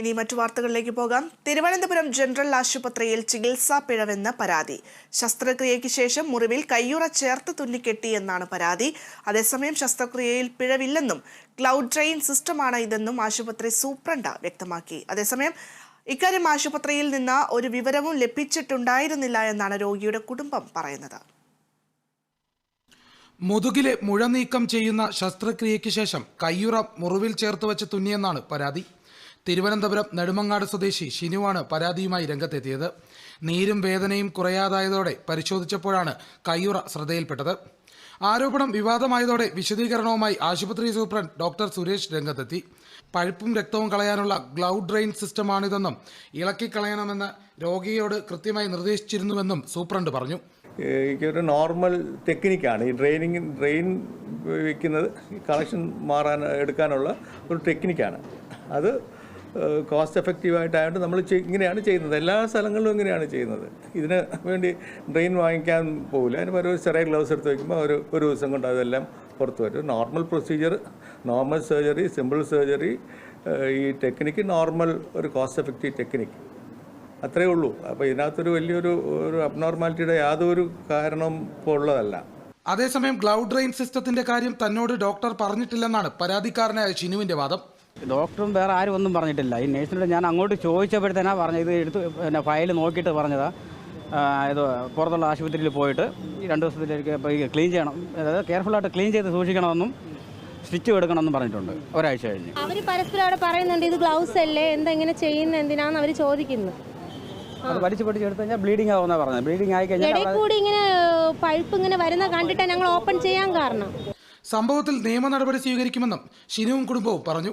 ഇനി മറ്റു വാർത്തകളിലേക്ക് പോകാം. തിരുവനന്തപുരം ജനറൽ ആശുപത്രിയിൽ ചികിത്സാ പിഴവെന്ന് പരാതി. ശസ്ത്രക്രിയയ്ക്ക് ശേഷം മുറിവിൽ കയ്യുറ ചേർത്ത് തുന്നിക്കെട്ടിയെന്നാണ് പരാതി. അതേസമയം ശസ്ത്രക്രിയയിൽ പിഴവില്ലെന്നും ക്ലൗഡ് ട്രെയിൻ സിസ്റ്റമാണ് ഇതെന്നും ആശുപത്രി സൂപ്രണ്ട വ്യക്തമാക്കി. അതേസമയം ഇക്കാര്യം ആശുപത്രിയിൽ നിന്ന് ഒരു വിവരവും ലഭിച്ചിട്ടുണ്ടായിരുന്നില്ല എന്നാണ് രോഗിയുടെ കുടുംബം പറയുന്നത്. മുതുകിലെ മുഴ നീക്കം ചെയ്യുന്ന ശസ്ത്രക്രിയയ്ക്ക് ശേഷം കയ്യുറ മുറിവിൽ ചേർത്ത് വെച്ച് തുന്നിയെന്നാണ് പരാതി. തിരുവനന്തപുരം നെടുമങ്ങാട് സ്വദേശി ഷിനുവാണ് പരാതിയുമായി രംഗത്തെത്തിയത്. നീരും വേദനയും കുറയാതായതോടെ പരിശോധിച്ചപ്പോഴാണ് കയ്യുറ ശ്രദ്ധയിൽപ്പെട്ടത്. ആരോപണം വിവാദമായതോടെ വിശദീകരണവുമായി ആശുപത്രി സൂപ്രണ്ട് ഡോക്ടർ സുരേഷ് രംഗത്തെത്തി. പഴുപ്പും രക്തവും കളയാനുള്ള ഗ്ലൗഡ് ഡ്രെയിൻ സിസ്റ്റമാണിതെന്നും ഇളക്കിക്കളയണമെന്ന് രോഗിയോട് കൃത്യമായി നിർദ്ദേശിച്ചിരുന്നുവെന്നും സൂപ്രണ്ട് പറഞ്ഞു. ഒരു നോർമൽ ടെക്നിക്കാണ്. ഈ ഡ്രെയിനിങ് ഡ്രെയിൻ വയ്ക്കുന്നത് കളക്ഷൻ മാറാൻ എടുക്കാനുള്ള ഒരു ടെക്നിക്കാണ്. അത് കോസ്റ്റ് എഫക്റ്റീവായിട്ടായതുകൊണ്ട് നമ്മൾ ഇങ്ങനെയാണ് ചെയ്യുന്നത്. എല്ലാ സ്ഥലങ്ങളിലും ഇങ്ങനെയാണ് ചെയ്യുന്നത്. ഇതിന് വേണ്ടി ഡ്രെയിൻ വാങ്ങിക്കാൻ പോകില്ല അതിന് ഒരു ചെറിയ ഗ്ലൗസ് എടുത്ത് വയ്ക്കുമ്പോൾ ഒരു ഒരു ദിവസം കൊണ്ട് അതെല്ലാം പുറത്ത് വരും. Normal procedure normal surgery simple surgery ഈ ടെക്നിക്ക് നോർമൽ ഒരു കോസ്റ്റ് എഫക്റ്റീവ് ടെക്നിക്ക് അത്രേ ഉള്ളൂ. അപ്പോൾ ഇതിനകത്തൊരു വലിയൊരു ഒരു അബ്നോർമാലിറ്റിയുടെ യാതൊരു കാരണം ഇപ്പോൾ ഉള്ളതല്ല. അതേസമയം ഗ്ലൗ ഡ്രെയിൻ സിസ്റ്റത്തിന്റെ കാര്യം തന്നോട് ഡോക്ടർ പറഞ്ഞിട്ടില്ലെന്നാണ് പരാതിക്കാരനായ ഷിനുവിന്റെ വാദം. ഡോക്ടറും വേറെ ആരും ഒന്നും പറഞ്ഞിട്ടില്ല. ഈ നേഴ്സിനോട് ഞാൻ അങ്ങോട്ട് ചോദിച്ചപ്പോഴത്തേനാ പറഞ്ഞത് ഇത് എടുത്ത് പിന്നെ ഫയൽ നോക്കിയിട്ട് പറഞ്ഞതാ. ആ, ഇത് പുറത്തുള്ള ആശുപത്രിയിൽ പോയിട്ട് ഈ രണ്ട് ദിവസത്തിലേക്ക് ഇപ്പോൾ ഈ ക്ലീൻ ചെയ്യണം. അതായത് കെയർഫുള്ളായിട്ട് ക്ലീൻ ചെയ്ത് സൂക്ഷിക്കണമെന്നും സ്റ്റിച്ച് എടുക്കണമെന്നും പറഞ്ഞിട്ടുണ്ട് ഒരാഴ്ച കഴിഞ്ഞ്. അവർ പരസ്പരം അവിടെ പറയുന്നുണ്ട് ഇത് ഗ്ലൗസ് അല്ലേ? എന്താ ഇങ്ങനെ ചെയ്യുന്നത്? എന്തിനാന്ന് അവർ ചോദിക്കുന്നു. അത് പഠിച്ച് പഠിച്ച് എടുത്ത് കഴിഞ്ഞാൽ ബ്ലീഡിംഗ് ആവുന്ന പറഞ്ഞത്. ബ്ലീഡിംഗ് ആയി കഴിഞ്ഞാൽ കൂടി ഇങ്ങനെ പഴുപ്പ് ഇങ്ങനെ വരുന്ന കണ്ടിട്ട് ഞങ്ങൾ ഓപ്പൺ ചെയ്യാൻ കാരണം. സംഭവത്തിൽ നിയമ നടപടി സ്വീകരിക്കുമെന്നും ഷിനുവും കുടുംബവും പറഞ്ഞു.